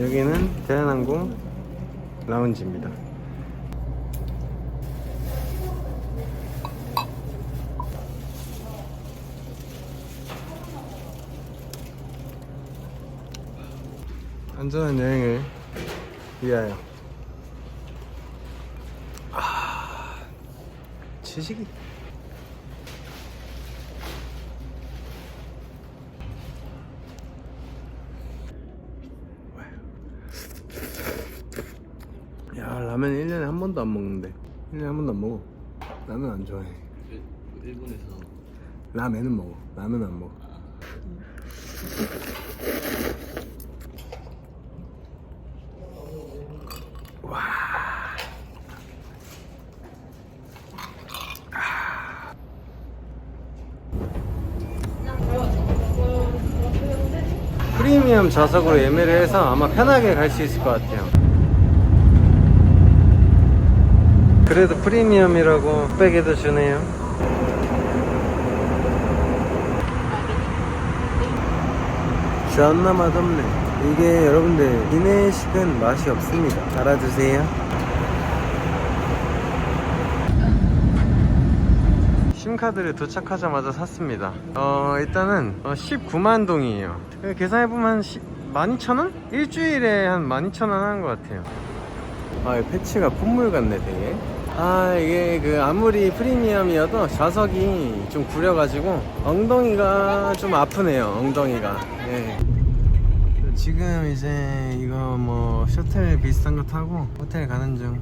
여기는 대한항공 라운지입니다. 안전한 여행을 위하여. 아, 지식이. 야 라면 1년에 한 번도 안 먹는데 1년에 한 번도 안 먹어. 라면 안 좋아해. 일본에서. 라면은 먹어. 라면 안 먹어. 프리미엄 좌석으로 예매를 해서 아마 편하게 갈 수 있을 것 같아요. 그래도 프리미엄이라고 흑백에도 주네요. 존나 맛없네. 이게 여러분들 기내식은 맛이 없습니다. 알아두세요. 심카드를 도착하자마자 샀습니다. 어, 일단은 19만 동이에요. 계산해보면 12,000원? 일주일에 한 12,000원 하는 것 같아요. 아, 이 패치가 콧물 같네, 되게. 아, 이게 그 아무리 프리미엄이어도 좌석이 좀 구려가지고 엉덩이가 좀 아프네요, 엉덩이가. 예. 지금 이제 이거 뭐 셔틀 비슷한 거 타고 호텔 가는 중.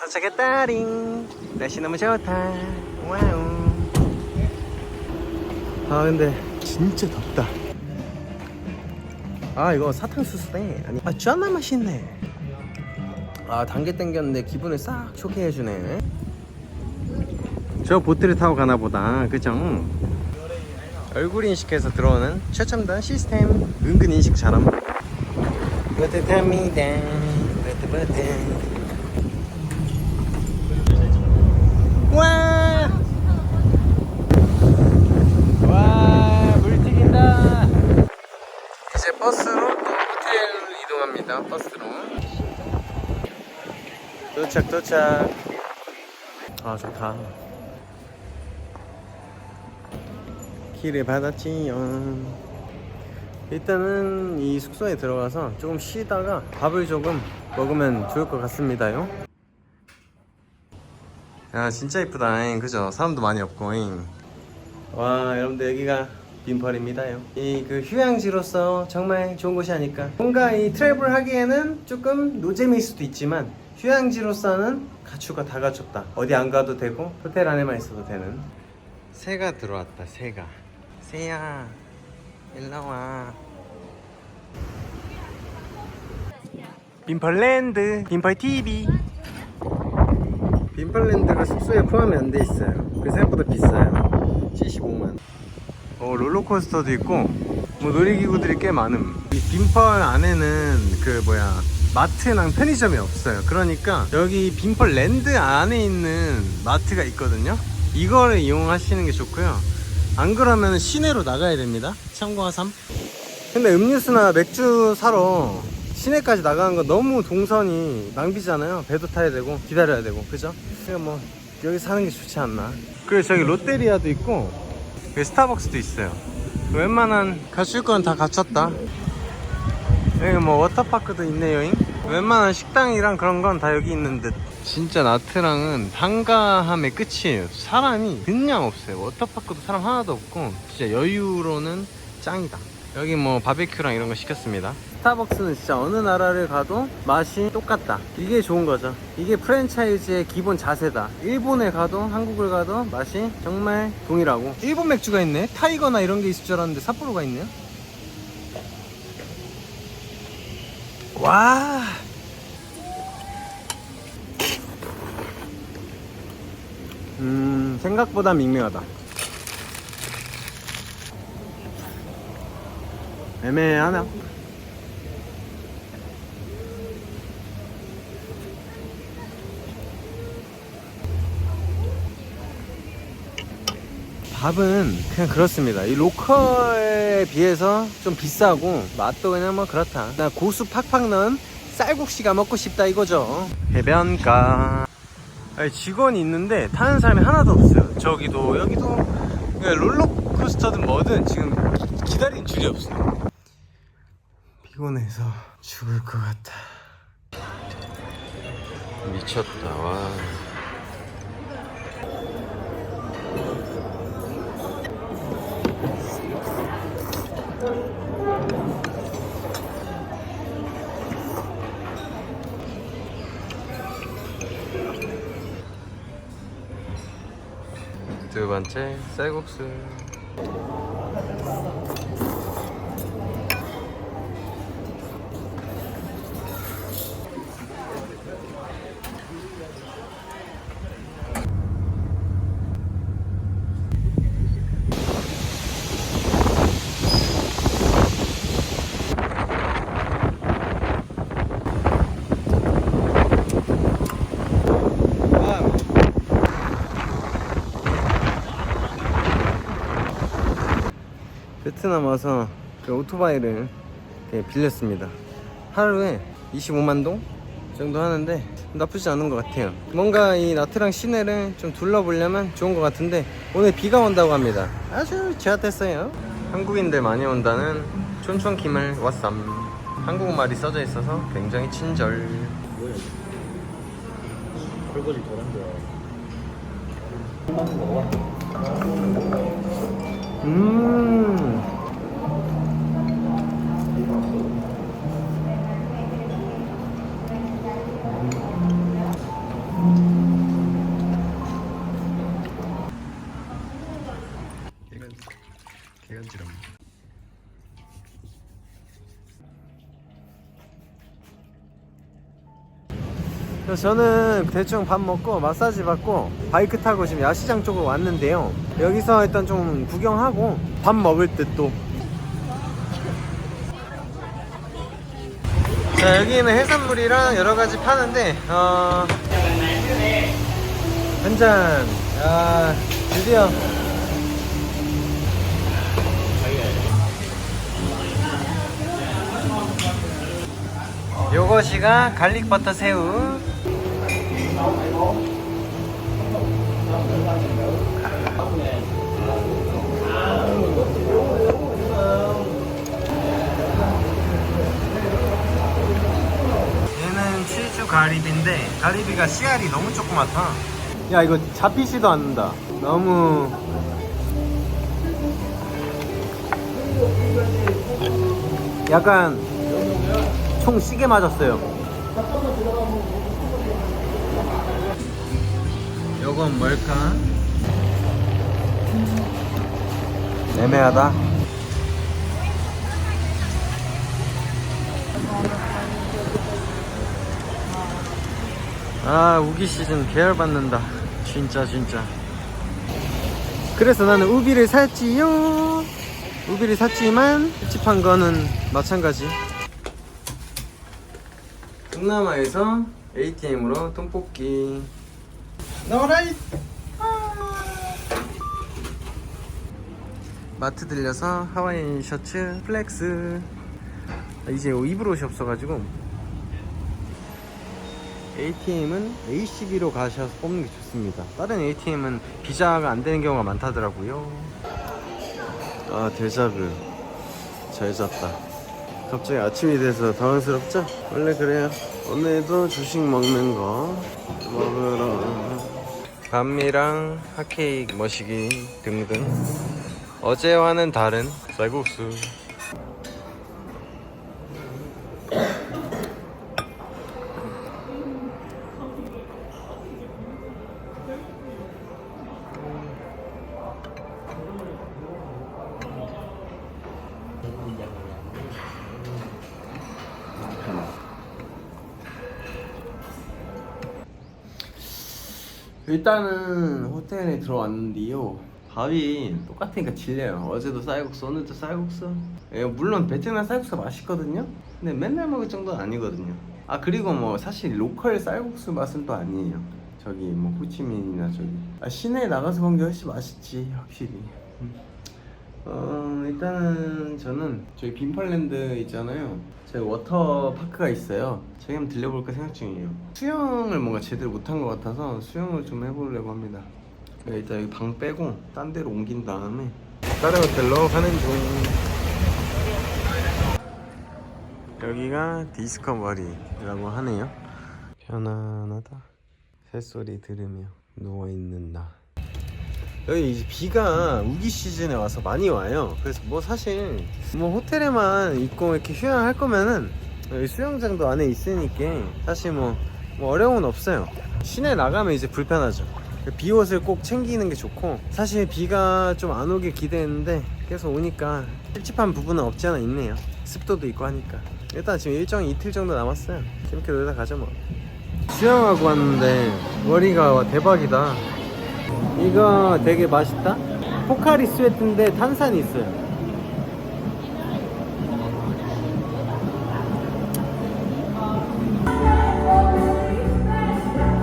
도착했다링 날씨 너무 좋다 와우 아 근데 진짜 덥다 아 이거 사탕수수네 아니 아 쩌나 맛있네 아 단계 땡겼는데 기분을 싹 좋게 해주네. 저 보트를 타고 가나 보다. 그죠? 얼굴 인식해서 들어오는 최첨단 시스템. 은근 인식 잘함 보트 탑니다. 보트 보트 와! 와, 물 튀긴다. 이제 버스로 또 호텔로 이동합니다. 버스로. 도착, 도착. 아, 좋다. 길을 받았지요. 일단은 이 숙소에 들어가서 조금 쉬다가 밥을 조금 먹으면 좋을 것 같습니다요. 야 진짜 이쁘다 그죠 사람도 많이 없고 와 여러분들 여기가 빈펄입니다요 이 그 휴양지로서 정말 좋은 곳이 아닐까 뭔가 이 트래블 하기에는 조금 노잼일 수도 있지만 휴양지로서는 갖추가 다 갖췄다 어디 안 가도 되고 호텔 안에만 있어도 되는 새가 들어왔다 새가 새야 일로와 빈펄랜드 빈펄TV 빈펄랜드가 숙소에 포함이 안 돼 있어요. 그 생각보다 비싸요. 75만. 어 롤러코스터도 있고 뭐 놀이기구들이 꽤 많음. 이 빈펄 안에는 그 뭐야 마트랑 편의점이 없어요. 그러니까 여기 빈펄 랜드 안에 있는 마트가 있거든요. 이거를 이용하시는 게 좋고요. 안 그러면 시내로 나가야 됩니다. 참고하 삼. 근데 음료수나 맥주 사러 시내까지 나가는 거 너무 동선이 낭비잖아요. 배도 타야 되고 기다려야 되고 그죠? 그냥 뭐 여기 사는 게 좋지 않나. 그리고 저기 롯데리아도 있고 여기 스타벅스도 있어요. 웬만한 갖출 건 다 갖췄다. 여기 뭐 워터파크도 있네요. 웬만한 식당이랑 그런 건 다 여기 있는 듯. 진짜 나트랑은 한가함의 끝이에요. 사람이 그냥 없어요. 워터파크도 사람 하나도 없고 진짜 여유로는 짱이다. 여기 뭐 바베큐랑 이런 거 시켰습니다. 스타벅스는 진짜 어느 나라를 가도 맛이 똑같다. 이게 좋은 거죠. 이게 프랜차이즈의 기본 자세다. 일본에 가도 한국을 가도 맛이 정말 동일하고. 일본 맥주가 있네. 타이거나 이런 게 있을 줄 알았는데 삿포로가 있네요. 와. 음, 생각보다 밍밍하다. 애매하나? 밥은 그냥 그렇습니다. 이 로컬에 비해서 좀 비싸고 맛도 그냥 뭐 그렇다. 나 고수 팍팍 넣은 쌀국수가 먹고 싶다 이거죠. 해변가. 아니, 직원이 있는데 타는 사람이 하나도 없어요. 저기도 여기도 그러니까 롤러코스터든 뭐든 지금 기 다리는 줄이 없어요. 피곤해서 죽을 것 같아. 미쳤다 와. 두 번째 쌀국수. 베트남 와서 그 오토바이를 빌렸습니다. 하루에 25만 동 정도 하는데 나쁘지 않은 것 같아요. 뭔가 이 나트랑 시내를 좀 둘러보려면 좋은 것 같은데 오늘 비가 온다고 합니다. 아주 제압됐어요. 한국인들 많이 온다는 촌촌김을 왔쌈. 한국말이 써져 있어서 굉장히 친절. 설거지 덜한 거야. 음. 그래서 저는 대충 밥 먹고 마사지 받고 바이크 타고 지금 야시장 쪽으로 왔는데요. 여기서 일단 좀 구경하고 밥 먹을 듯 또. 자 여기는 해산물이랑 여러 가지 파는데 어. 한 잔. 야 드디어. 요것이가 갈릭 버터 새우. 얘는 치즈 가리비인데 가리비가 씨알이 너무 조그맣다. 야 이거 잡히지도 않는다. 너무 약간 총 시계 맞았어요. 요건 뭘까? 애매하다. 아 우기 시즌 계열 받는다. 진짜 진짜. 그래서 나는 우비를 샀지요. 우비를 샀지만 찝찝한 거는 마찬가지. 동남아에서 ATM으로 돈 뽑기. 나와라이. 마트 들려서 하와이안 셔츠 플렉스. 아, 이제 입을 옷이 없어가지고 ATM은 ACB로 가셔서 뽑는 게 좋습니다. 다른 ATM은 비자가 안 되는 경우가 많다더라고요. 아 데자뷰 잘 잤다. 갑자기 아침이 돼서 당황스럽죠? 원래 그래요. 오늘도 주식 먹는 거 먹으러 감미랑 핫케이크 머시기 등등 어제와는 다른 쌀국수 일단은 호텔에 들어왔는데요. 밥이 똑같으니까 질려요. 어제도 쌀국수, 오늘도 쌀국수. 예, 물론 베트남 쌀국수가 맛있거든요. 근데 맨날 먹을 정도는 아니거든요. 아 그리고 뭐 사실 로컬 쌀국수 맛은 또 아니에요. 저기 뭐 호치민이나 저기 아, 시내에 나가서 먹는 게 훨씬 맛있지 확실히. 어 일단은 저는 저희 빈펄랜드 있잖아요. 저희 워터파크가 있어요. 저기 한번 들려볼까 생각 중이에요. 수영을 뭔가 제대로 못한 것 같아서 수영을 좀 해보려고 합니다. 네, 일단 여기 방 빼고 딴 데로 옮긴 다음에 다른 호텔로 가는 중. 여기가 디스커버리라고 하네요. 편안하다. 새소리 들으며 누워있는 나. 여기 이제 비가 우기 시즌에 와서 많이 와요. 그래서 뭐 사실 뭐 호텔에만 있고 이렇게 휴양할 거면은 여기 수영장도 안에 있으니까 사실 뭐, 뭐 어려움은 없어요. 시내 나가면 이제 불편하죠. 비옷을 꼭 챙기는 게 좋고 사실 비가 좀 안 오길 기대했는데 계속 오니까 찝찝한 부분은 없지 않아 있네요. 습도도 있고 하니까 일단 지금 일정이 이틀 정도 남았어요. 재밌게 놀다 가죠 뭐. 수영하고 왔는데 머리가 와, 대박이다. 이거 되게 맛있다. 포카리 스웨트인데 탄산이 있어요.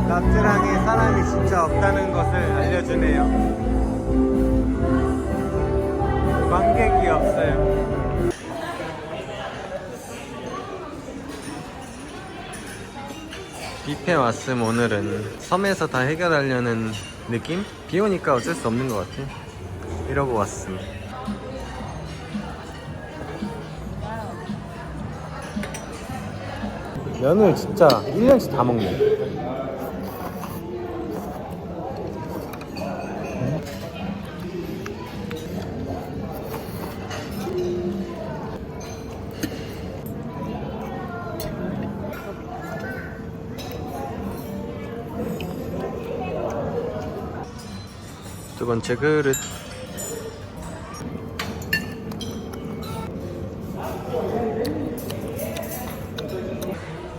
나트랑에 사람이 진짜 없다는 것을 알려주네요. 관객이 없어요. 뷔페 왔음 오늘은 섬에서 다 해결하려는 느낌? 비 오니까 어쩔 수 없는 것 같아. 이러고 왔음 면을 진짜 1년치 다 먹네 두 번째 그릇.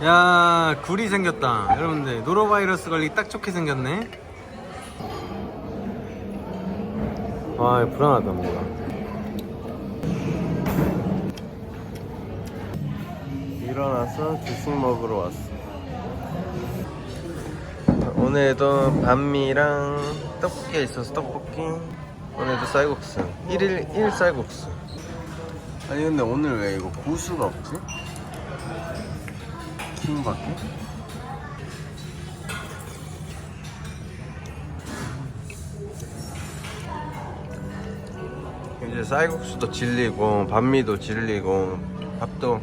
야 굴이 생겼다. 여러분들 노로바이러스 걸리 딱 좋게 생겼네. 아 불안하다 뭔가. 일어나서 주식 먹으러 왔어 오늘도 반미랑 떡볶이가 있어서 떡볶이 오늘도 쌀국수 1일 1 쌀국수 아니 근데 오늘 왜 이거 고수가 없지? 킹밖에? 이제 쌀국수도 질리고 반미도 질리고 밥도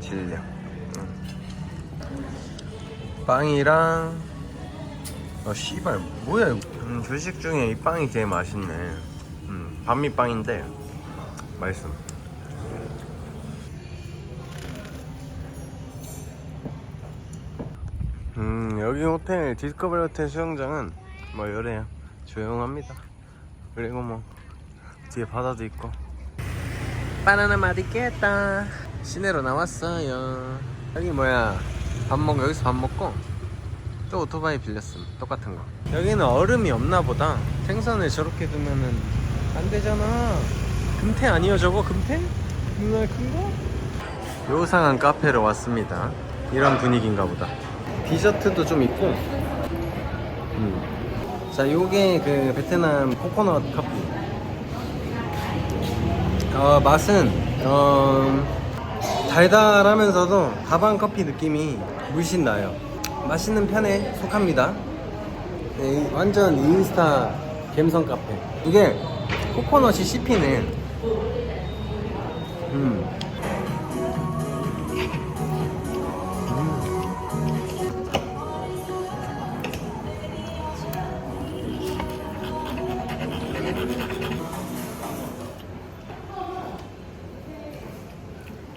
질려 응. 빵이랑 아 씨발 뭐야 이거. 음, 조식 중에 이 빵이 제일 맛있네. 음, 반미빵인데 맛있어 음 여기 호텔 디스커버리 호텔 수영장은 뭐 이래요. 조용합니다. 그리고 뭐 뒤에 바다도 있고. 바나나 맛있겠다. 시내로 나왔어요. 여기 뭐야? 밥 먹고 여기서 밥 먹고 또 오토바이 빌렸음. 똑같은 거. 여기는 얼음이 없나 보다. 생선을 저렇게 두면은 안 되잖아. 금태 아니요 저거? 금태? 정말 큰 거? 요상한 카페로 왔습니다. 이런 분위기인가 보다. 디저트도 좀 있고. 음. 자 요게 그 베트남 코코넛 커피. 어, 맛은 어, 달달하면서도 다방 커피 느낌이 물씬 나요 맛있는 편에 속합니다 네, 완전 인스타 갬성 카페 이게 코코넛이 씹히네 음.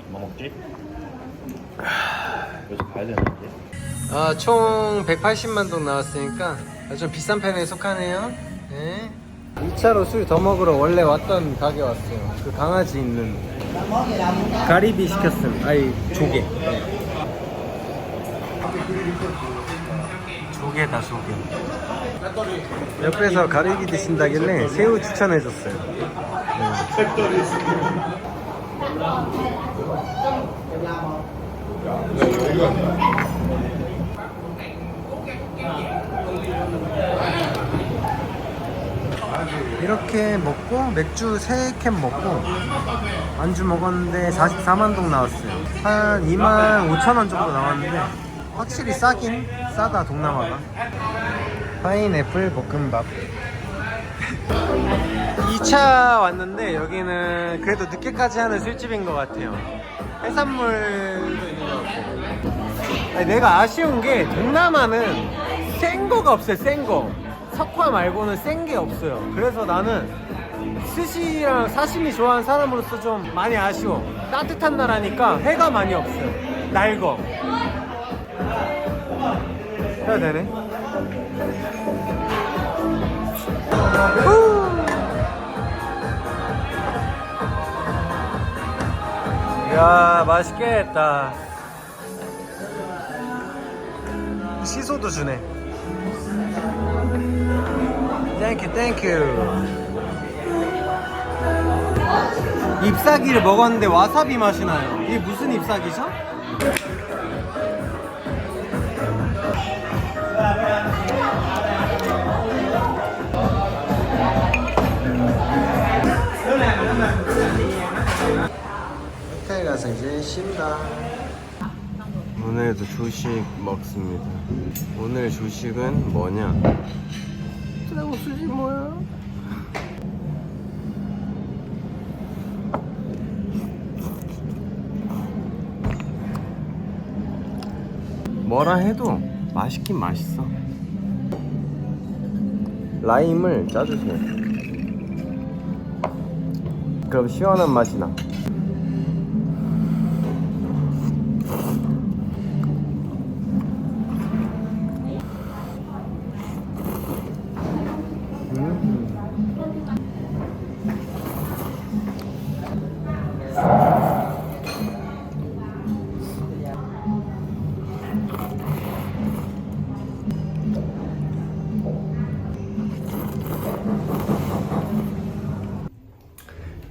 뭐 먹지? 여기서 가야 되는데 아, 총 180만 동 나왔으니까 좀 비싼 편에 속하네요. 네. 2차로 술 더 먹으러 원래 왔던 가게 왔어요. 그 강아지 있는 가리비 시켰음. 아니 조개. 네. 조개다 조개. 옆에서 가리비 드신다길래 새우 추천해줬어요. 네. 이렇게 먹고 맥주 3캔 먹고 안주 먹었는데 44만 동 나왔어요. 한 2만 5천 원 정도 나왔는데 확실히 싸긴 싸다 동남아가. 파인애플 볶음밥. 2차 왔는데 여기는 그래도 늦게까지 하는 술집인 것 같아요. 해산물도 있는 것 같고. 아니, 내가 아쉬운 게 동남아는 센 거가 없어요 센거 석화 말고는 센 게 없어요. 그래서 나는 스시랑 사시미 좋아하는 사람으로서 좀 많이 아쉬워. 따뜻한 나라니까 회가 많이 없어요. 날거. 해야 되네. 후! 이야 맛있겠다. 시소도 주네 땡큐 땡큐 잎사귀를 먹었는데 와사비 맛이 나요 이게 무슨 잎사귀죠? 호텔 가서 이제 쉰다. 오늘도 조식 먹습니다. 오늘 조식은 뭐냐? 쌀국수지 뭐야? 뭐라 해도 맛있긴 맛있어. 라임을 짜주세요. 그럼 시원한 맛이 나.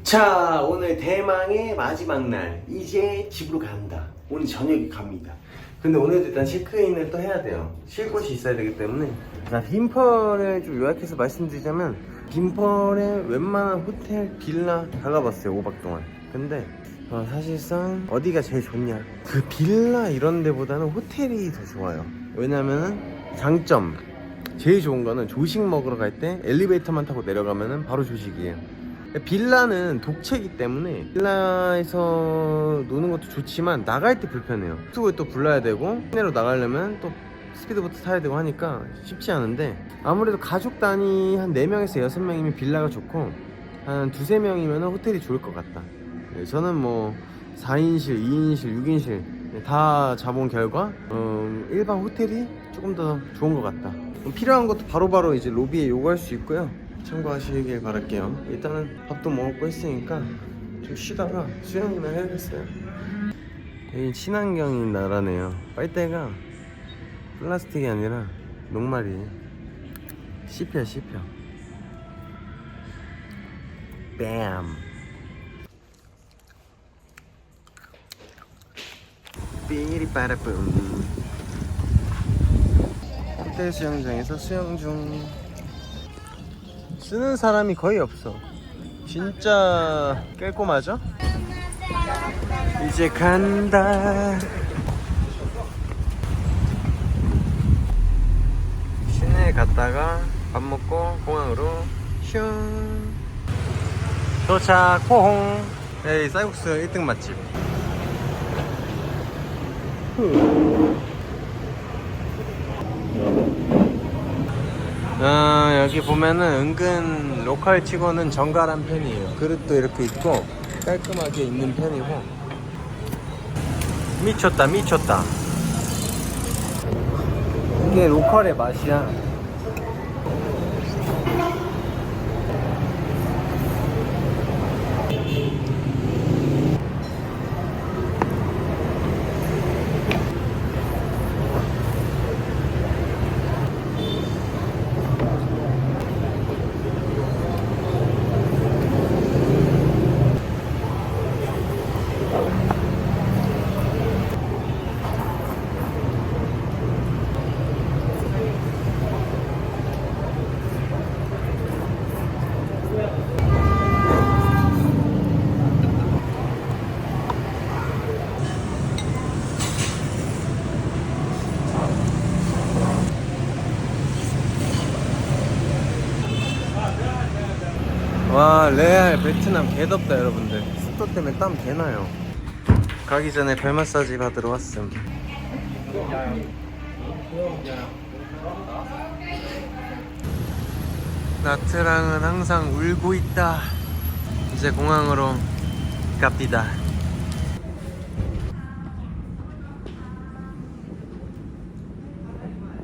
자 오늘 대망의 마지막 날 이제 집으로 간다 오늘 저녁에 갑니다 근데 오늘도 일단 체크인을 또 해야 돼요. 쉴 곳이 있어야 되기 때문에. 자, 빈펄을 좀 요약해서 말씀드리자면, 빈펄의 웬만한 호텔, 빌라 다 가봤어요, 5박 동안. 근데, 어, 사실상 어디가 제일 좋냐? 그 빌라 이런 데보다는 호텔이 더 좋아요. 왜냐면은, 장점. 제일 좋은 거는 조식 먹으러 갈 때 엘리베이터만 타고 내려가면은 바로 조식이에요. 빌라는 독채이기 때문에 빌라에서 노는 것도 좋지만 나갈 때 불편해요. 숙소에 또 불러야 되고 시내로 나가려면 또 스피드보트 타야 되고 하니까 쉽지 않은데 아무래도 가족 단위 한 4명에서 6명이면 빌라가 좋고 한 두세 명이면 호텔이 좋을 것 같다. 네, 저는 뭐 4인실, 2인실, 6인실 다 잡은 결과 어, 일반 호텔이 조금 더 좋은 것 같다. 필요한 것도 바로바로 이제 로비에 요구할 수 있고요. 참고하시길 바랄게요. 일단은 밥도 먹고 했으니까 좀 쉬다가 수영이나 해야겠어요. 여기 친환경인 나라네요. 빨대가 플라스틱이 아니라 녹말이 씹혀 씹혀. 뺨. 삐리 빠라뿜. 호텔 수영장에서 수영 중. 쓰는 사람이 거의 없어. 진짜 깔끔하죠? 이제 간다. 시내에 갔다가 밥 먹고 공항으로 슝. 도착 호홍. 여기 쌀국수 1등 맛집. 아, 여기 보면은 은근 로컬 치고는 정갈한 편이에요. 그릇도 이렇게 있고 깔끔하게 있는 편이고 미쳤다 미쳤다. 이게 로컬의 맛이야. 와 레알 베트남 개덥다 여러분들. 습도 때문에 땀 개나요. 가기 전에 발 마사지 받으러 왔음. 나트랑은 항상 울고 있다. 이제 공항으로 갑니다